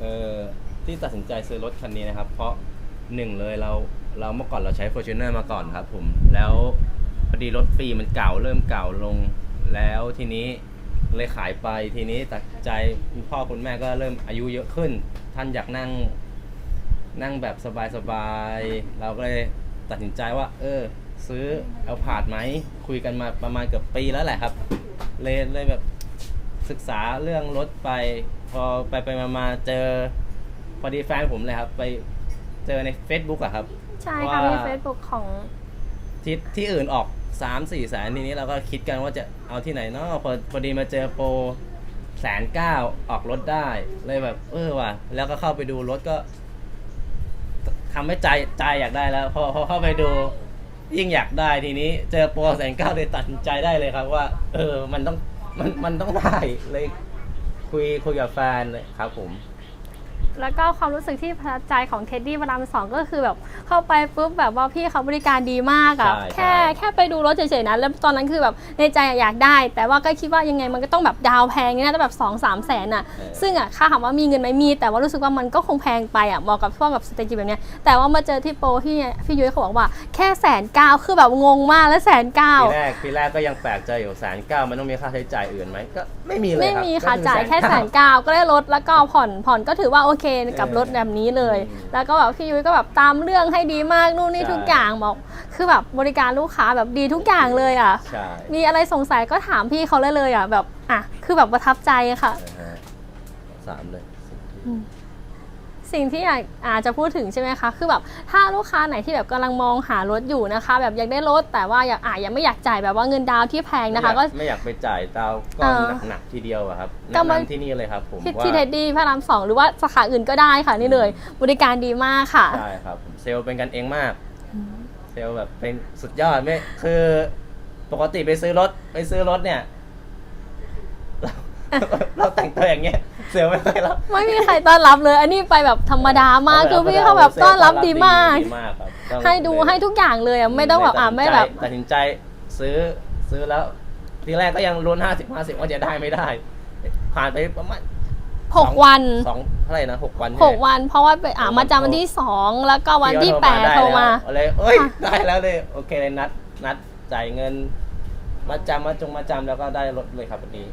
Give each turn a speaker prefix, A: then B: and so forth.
A: เออที่ตัดสินใจซื้อรถคันนี้นะครับ เพราะหนึ่งเลยเราเราเมื่อก่อนเราใช้ Fortuner มาก่อนครับผมแล้วพอดีรถปีมันเก่าเริ่มเก่าลงแล้วทีนี้เลยขายไปทีนี้ตัดใจคุณพ่อคุณแม่ก็เริ่มอายุเยอะขึ้น ท่านอยากนั่งนั่งแบบสบายๆเราก็เลยตัดสินใจว่า เออ ซื้อเอาผาดไหมคุยกันมาประมาณเกือบปีแล้วแหละครับเลยเลยแบบ ศึกษาเรื่องรถไป พอไปไปมามาเจอ พอดีแฟนผมเลยครับ ไปเจอใน Facebook อะครับ
B: ใช่ค่ะ
A: ว่ามี
B: มี Facebook ของ
A: ที่ที่อื่นออก3 4แสนทีนี้เราก็คิดกันว่าจะเอาที่ไหนเนาะพอพอดีมาเจอโปรแสนเก้าออกรถได้ เลยแบบ เออว่ะ แล้วก็เข้าไปดูรถก็ทำให้ใจใจอยากได้แล้วพอพอเข้าไปดูยิ่งอยากได้ทีนี้ เจอโปรแสนเก้าเลยตัดสินใจได้เลยครับว่า เออ มันต้อง มันมันต้องได้เลยคุยคุยกับแฟนเลยครับผม
B: แล้วก็ความรู้สึกที่ประทับใจของเท็ดดี้พระรามสองก็คือแบบเข้าไปปุ๊บแบบว่าพี่เขาบริการดีมากอะ
A: ใช่
B: แค่
A: ใช่
B: แค่ไปดูรถเฉยๆนะแล้วตอนนั้นคือแบบในใจอะอยากได้ แต่ว่าก็คิดว่ายังไงมันก็ต้องแบบดาวแพงน่าจะแบบ2 3แสนอะ
A: เออ
B: ซึ่งอะค่าถามว่ามีเงินไหมมี แต่ว่ารู้สึกว่ามันก็คงแพงไปอะเหมาะกับพวกกับสเตจิแบบเนี้ยแต่ว่ามาเจอที่โปรที่พี่ยุ้ยเขาบอกว่าแค่แสนเก้าคือแบบงงมากแล้วแสนเก้า
A: ปีแรกปีแรกก็ยังแปลกใจอยู่แสนเก้ามันต้องมีค่าใช้จ่ายอื่นไหมก็ไม่มีเลย
B: ไม่
A: รับ
B: มีค่ะ
A: ก็อ
B: จ่ายแค่แสน
A: 1,900
B: เก้าก็ได้ลดแล้วก็ผ่อนผ่อนก็ถือว่าโอเคกับ
A: เออ
B: รถแบบนี้เลย
A: อืม
B: แล้วก็แบบพี่ยุ้ยก็แบบตามเรื่องให้ดีมากนู่นนี่
A: ใช่
B: ทุกอย่างบอกคือแบบบริการลูกค้าแบบดีทุกอย่างเลยอะ
A: ใช่
B: มีอะไรสงสัยก็ถามพี่เขาเลยเลยอะแบบอะคือแบบประทับใจค่ะ
A: นะฮะสามเลย
B: สิ่งที่อยากอาจจะพูดถึงใช่ไหมคะคือแบบถ้าลูกค้าไหนที่แบบกำลังมองหารถอยู่นะคะ แบบอยากได้รถแต่ว่าอยากอะยังไม่อยากจ่ายแบบว่าเงินดาวน์ที่แพงนะคะ ก็
A: ไม่อยากไปจ่ายดาวก้อน
B: เออ
A: หนักๆทีเดียวอะครับ
B: ก็
A: แนะ
B: มา
A: นำที่นี่เลยครับผม
B: ที่
A: ว่า
B: ที่เท็ดดี้พระรามสองหรือว่าสาขาอื่นก็ได้ค่ะนี่เลย บริการดีมากค่ะ
A: ใช่ครับผมเซลล์เป็นกันเองมาก เซลล์แบบเป็นสุดยอดไม่คือปกติไปซื้อรถไปซื้อรถเนี่ยเราเราแต่งตัวอย่างเงี้ย เซลล์ไม่ค่อยรับ
B: ไม่มีใครต้อนรับเลย อันนี้ไปแบบธรรมดามากคือพี่เขาแบบต้อนรับดีมาก
A: ดีมากครับต้อง
B: ให้ดูให้ทุกอย่างเลยอะไม่ต้องแบบอะไม่แบบ
A: ตัดสินใจซื้อซื้อแล้ว ทีแรกก็ยังลุ้นห้าสิบห้าสิบว่าจะได้ไม่ได้ ผ่านไปประมาณ
B: 6วัน
A: สองเท่าไหร่นะหกวัน
B: 6วัน เพราะว่าไปอะมาจำวันที่2แล้วก็วันที่8โทรมา
A: เลยเอ้ย
B: ค่ะ
A: ได้แล้วเลยโอเคเลยนัดนัดจ่ายเงิน มาจำมาจงมาจำแล้วก็ได้รถเลยครับวันนี้